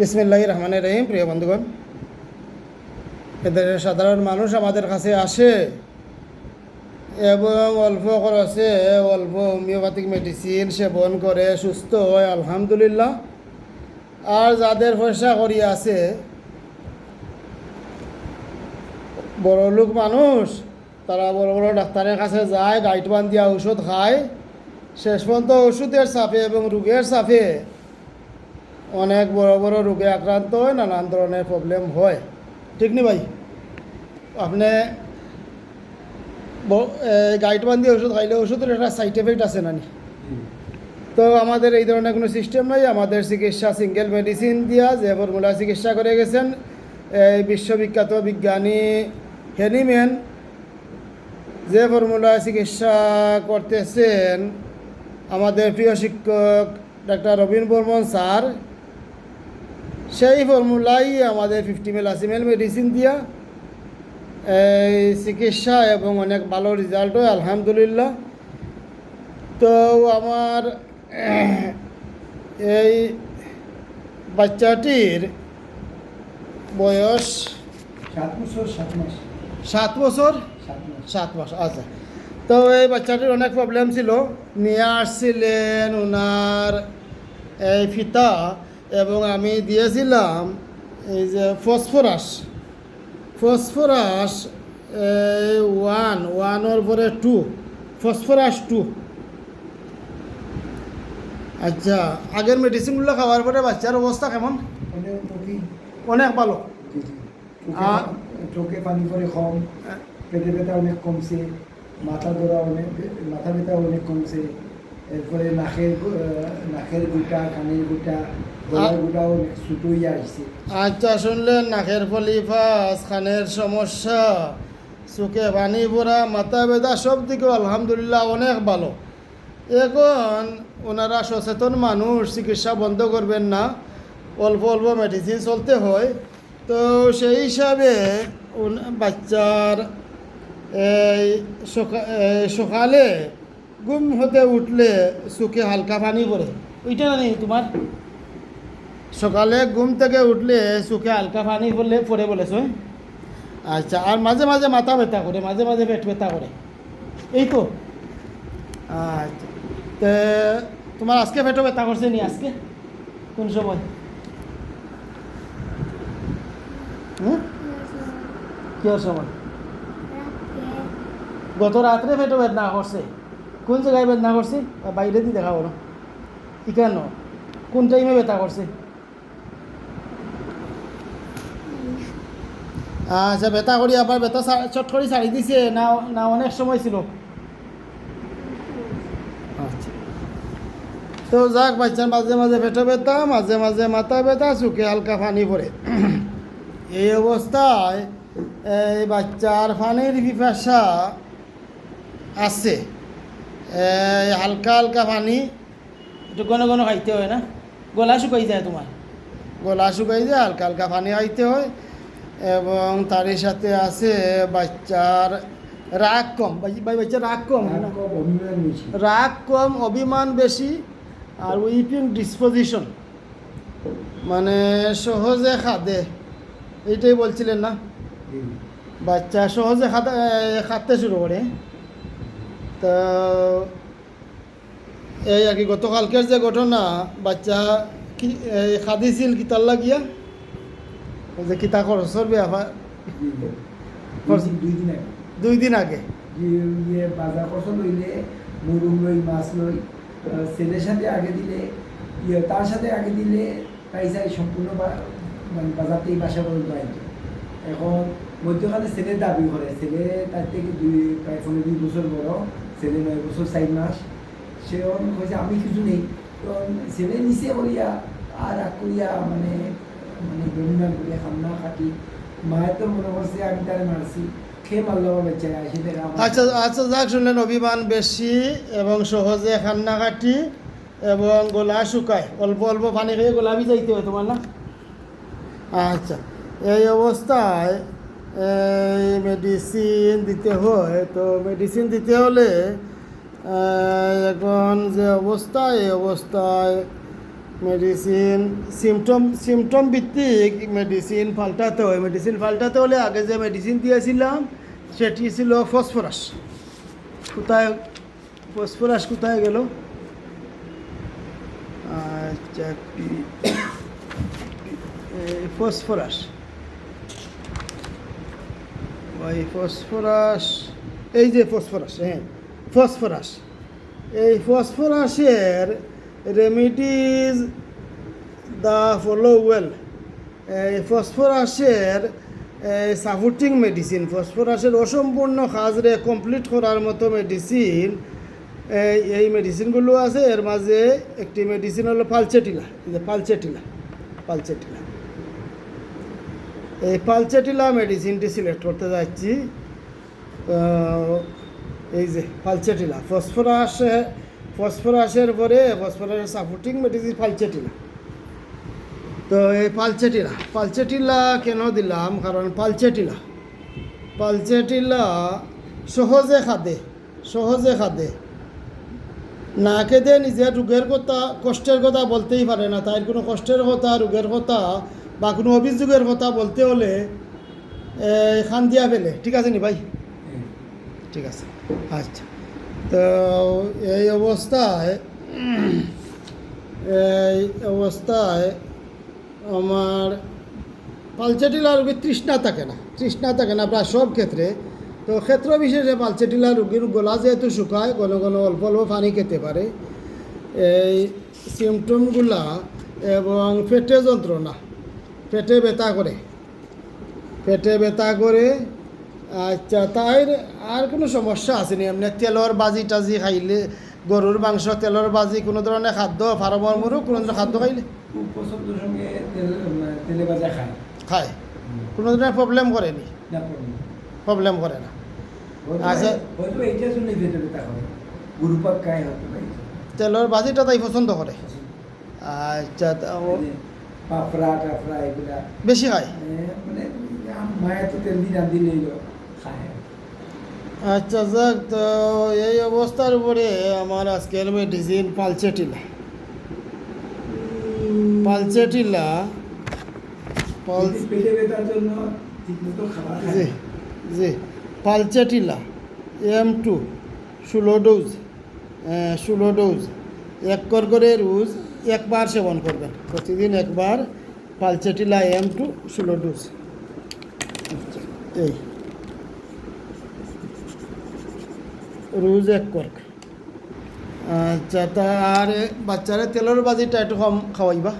বিসমিল্লাহ রহমান রহিম, প্রিয় বন্ধুগণ। এদের সাধারণ মানুষ আমাদের কাছে আসে এবং অল্প খরচে, অল্প হোমিওপ্যাথিক মেডিসিন সেবন করে, সুস্থ হয়, আলহামদুলিল্লাহ। আর যাদের পয়সা করি আছে, বড় লোক মানুষ, তারা বড় বড় ডাক্তারের কাছে যায়, গাইড দিয়া ওষুধ খায়। শেষ পর্যন্ত ওষুধের চাপে এবং রোগের চাপে অনেক বড় বড় রোগে আক্রান্ত হয়, নানান ধরনের প্রবলেম হয়। ঠিক নি ভাই? আপনি গাইড বান দিয়ে ওষুধ খাইলে ওষুধের একটা সাইড এফেক্ট আছে নানি। তো আমাদের এই ধরনের কোনো সিস্টেম নাই, আমাদের চিকিৎসা সিঙ্গেল মেডিসিন দিয়া যে ফর্মুলা চিকিৎসা করে গেছেন এই বিশ্ববিখ্যাত বিজ্ঞানী হেনিম্যান যে ফর্মুলা চিকিৎসা করতেছেন, আমাদের প্রিয় শিক্ষক ডাক্তার রবীন বর্মন স্যার সেই ফর্মুলাই আমাদের ফিফটি মেল আসিমেল মেডিসিন দিয়া। এই চিকিৎসা এবং অনেক ভালো রেজাল্ট হয় আলহামদুলিল্লাহ। তো আমার এই বাচ্চাটির বয়স সাত বছর সাত মাস। সাত বছর? সাত মাস। সাত মাস আচ্ছা। তো এই বাচ্চাটির অনেক প্রবলেম ছিল। নিয়ে আসছিলেন ওনার এই ফিতা। এবং আমি দিয়েছিলাম এই যে ফসফরাস। ফসফরাস ওয়ান ওয়ানের পরে টু ফসফরাস টু আচ্ছা আগের মেডিসিনগুলো খাওয়ার পরে বাচ্চার অবস্থা কেমন? অনেক অনেক ভালো। চোখে চোখে পানি পরে কম পেটে ব্যথা অনেক কমছে মাথা ধরা অনেক মাথা ব্যথা অনেক কমছে এরপরে নাকের নাকের গুটা কানের গুটা গলার আসছে আচ্ছা শুনলেন নাকের ফলিফাস খানের সমস্যা চোখে পানি পড়া মাথা ব্যথা সব দিকে আলহামদুলিল্লাহ অনেক ভালো। এখন ওনারা সচেতন মানুষ চিকিৎসা বন্ধ করবেন না অল্প অল্প মেডিসিন চলতে হয়। তো সেই হিসাবে বাচ্চার এই সকালে ঘুম হতে উঠলে চোখে হালকা পানি পড়ে। ওইটা না নেই তোমার? সকালে ঘুম থেকে উঠলে চোখে হালকা পানি পড়লে পড়ে বলেছ আচ্ছা আর মাঝে মাঝে মাথা ব্যথা করে মাঝে মাঝে পেট ব্যথা করে। এই তো। আচ্ছা তে তোমার আজকে পেটও ব্যথা করছে নি আজকে? কোন সময়? হুম? কিয়র সময়? গত রাত্রে পেটও বেদনা করছে? কোন জায়গায় বেদনা করছে? বাইরে দিয়ে দেখা করো কেন কোন টাইমে ব্যথা করছে? আচ্ছা ব্যথা করি আবার ব্যথা চট করে ছাড়ি দিছে, না না অনেক সময় ছিল। আচ্ছা। তো যাক, বাচ্চার মাঝে মাঝে পেটে ব্যথা, মাঝে মাঝে মাথা ব্যথা, চোখে হালকা পানি পড়ে। এই অবস্থায়, এই বাচ্চার পানির পিপাসা আছে। হালকা হালকা পানি। একটু ঘন ঘন খাইতে হয় না? গলা শুকাই যায় তোমার গলা শুকাই যায় হালকা হালকা পানি খাইতে হয়। এবং তারই সাথে আছে বাচ্চার রাগ কম। বাই- বাই- বাচ্চার রাগ কম। রাগ কম অভিমান বেশি আর উইপিং ডিসপোজিশন মানে সহজে খাদে। এইটাই বলছিলেন না? বাচ্চা সহজে খাতে খাতে শুরু করে তো এই আর কি গতকালকের যে ঘটনা বাচ্চা কি খাদিছিল কিতার লাগিয়া? ওই যে কিতা খরচর ব্যাপার। দুই দিন- আগে। বাজার পছন্দ হইলে মুরুম লই মাছ লই আহ, ছেলের সাথে আগে দিলে তার সাথে আগে দিলে পয়সা সম্পূর্ণ মানে বাজার থেকে বাসা পর্যন্ত আইতো এখন মধ্যখানে ছেলে দাবি করে ছেলে তার থেকে দুই প্রায় পনেরো দুই বছর বড় ছেলে নয়, বছর চার মাস। সে কইছে আমি কিছু নেই। তো ছেলে নিচে করিয়া আর রাগ করিয়া মানে মানে বেমিনার করিয়া খান্না কাটি মায়ের তো মনে করছে আমি তারে মারছি আচ্ছা আচ্ছা যাক, শুনলেন, অভিমান বেশি এবং সহজে কান্নাকাটি এবং গলা শুকায়। অল্প অল্প পানি খেয়ে গোলাপি যাইতে হয় তোমার না? আচ্ছা এই অবস্থায় মেডিসিন দিতে হয়। তো মেডিসিন দিতে হলে এখন যে অবস্থা, এই অবস্থায় মেডিসিন সিমটম সিমটম ভিত্তিক মেডিসিন পাল্টাতে হয়। মেডিসিন পাল্টাতে হলে আগে যে মেডিসিন দিয়েছিলাম, সেটি ছিল ফসফরাস কোথায় ফসফরাস কোথায় গেল? আচ্ছা ফসফরাস ওই ফসফরাস, এই যে ফসফরাস হ্যাঁ ফসফরাস। এই ফসফরাসের রেমিডিজ দ্য ফলো ওয়েল এই ফসফরাসের সাপোর্টিং মেডিসিন ফসফরাসের অসম্পূর্ণ কাজরে কমপ্লিট করার মতো মেডিসিন এই মেডিসিনগুলো আছে, এর মাঝে একটি মেডিসিন হলো পালচেটিলা পালচেটিলা পালচেটিলা। এই পালচেটিলা মেডিসিনটি সিলেক্ট করতে যাচ্ছি। এই যে পালচেটিলা, ফসফরাস, ফসফরাসের পরে ফসফরাসের সাপোর্টিং মেডিসিন পালচেটিলা। তো এই পালচেটিলা পালচেটিলা কেন দিলাম? কারণ পালচেটিলা পালচেটিলা সহজে খাদে সহজে খাদে। না খেতে নিজের রোগের কথা, কষ্টের কথা বলতেই পারে না। তাই কোনো কষ্টের কথা, রোগের কথা বা কোনো অভিযোগের কথা বলতে হলে খান দিয়া ফেলে। ঠিক আছে নি ভাই? ঠিক আছে। আচ্ছা। তো এই অবস্থায় এই অবস্থায় আমার পালচেটিলা রোগীর তৃষ্ণা থাকে না, তৃষ্ণা থাকে না প্রায় সব ক্ষেত্রে। তো ক্ষেত্র বিশেষে পালচেটিলা রোগীর গলা যেহেতু শুকায়, ঘন ঘন অল্প অল্প পানি খেতে পারে। এই সিমটমগুলা এবং পেটে যন্ত্রণা পেটে ব্যথা করে। পেটে ব্যথা করে আচ্ছা তাই আর কোনো সমস্যা আসেনি এমনি তেলর বাজি টাজি খাইলে গরুর মাংস তেলর বাজি কোনো ধরনের খাদ্য ফার্মর মুরু কোনো ধরনের খাদ্য খাইলে? খায়। কোনো ধরনের প্রবলেম করেনি। প্রবলেম করে না। আচ্ছা। তেলর বাজিটা তাই পছন্দ করে আচ্ছা এগুলা বেশি এ, মানে মায়ের তো তেল দিয়ে রান্ধি খায়। আচ্ছা যাক তো এই অবস্থার উপরে আমার আজকের মেডিসিন পালচেটিলা। পালচেটিলা পাল পেটে- পেটে ব্যথার জন্য ঠিকমতো খাবার জি জি পালচেটিলা এম টু ষোলো ডোজ ষোলো ডোজ এক কর করে রোজ একবার সেবন করবেন প্রতিদিন একবার পালচেটিলা এম টু ষোলো ডোজ এই। রোজ এক কর্ক আচ্ছা তা আর বাচ্চারা তেলের বাজিটা একটু কম খাওয়াইবা।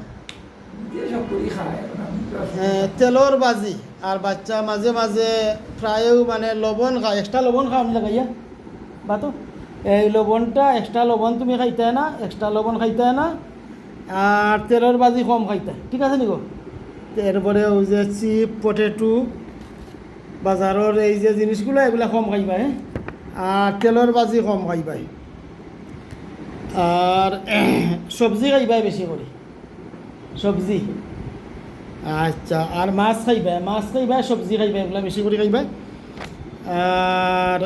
হ্যাঁ, তেলর বাজি। আর বাচ্চা মাঝে মাঝে প্রায়ও মানে লবণ খায় এক্সট্রা লবণ খাওয়ান লাগাইয়া বা তো এই লবণটা এক্সট্রা লবণ তুমি খাইতে না এক্সট্রা লবণ খাইতে না। আর তেলের বাজি কম খাইতে। ঠিক আছে নিগো এরপরে ওই যে চিপ, পটেটো বাজারের এই যে জিনিসগুলো এগুলা কম খাইবা হ্যাঁ আর তেলের বাজি কম খাইবাই আর সবজি খাইবাই বেশি করে সবজি আচ্ছা আর মাছ খাইবা মাছ খাইবা সবজি খাইবা এগুলো বেশি করে খাইবা। আর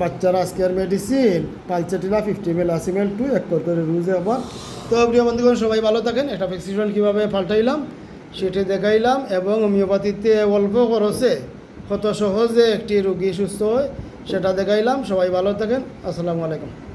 বাচ্চার আজকের মেডিসিন পালচাটিলা ফিফটি মেল আশি মেল টু এক করে রুজে আবার। তো প্রিয় বন্ধুগণ, সবাই ভালো থাকেন। একটা প্রেসক্রিপশন কীভাবে পাল্টাইলাম, সেটি দেখাইলাম এবং হোমিওপ্যাথিতে অল্প খরচে কত সহজে একটি রুগী সুস্থ হয়, সেটা দেখাইলাম। সবাই ভালো থাকেন। আসসালামু আলাইকুম।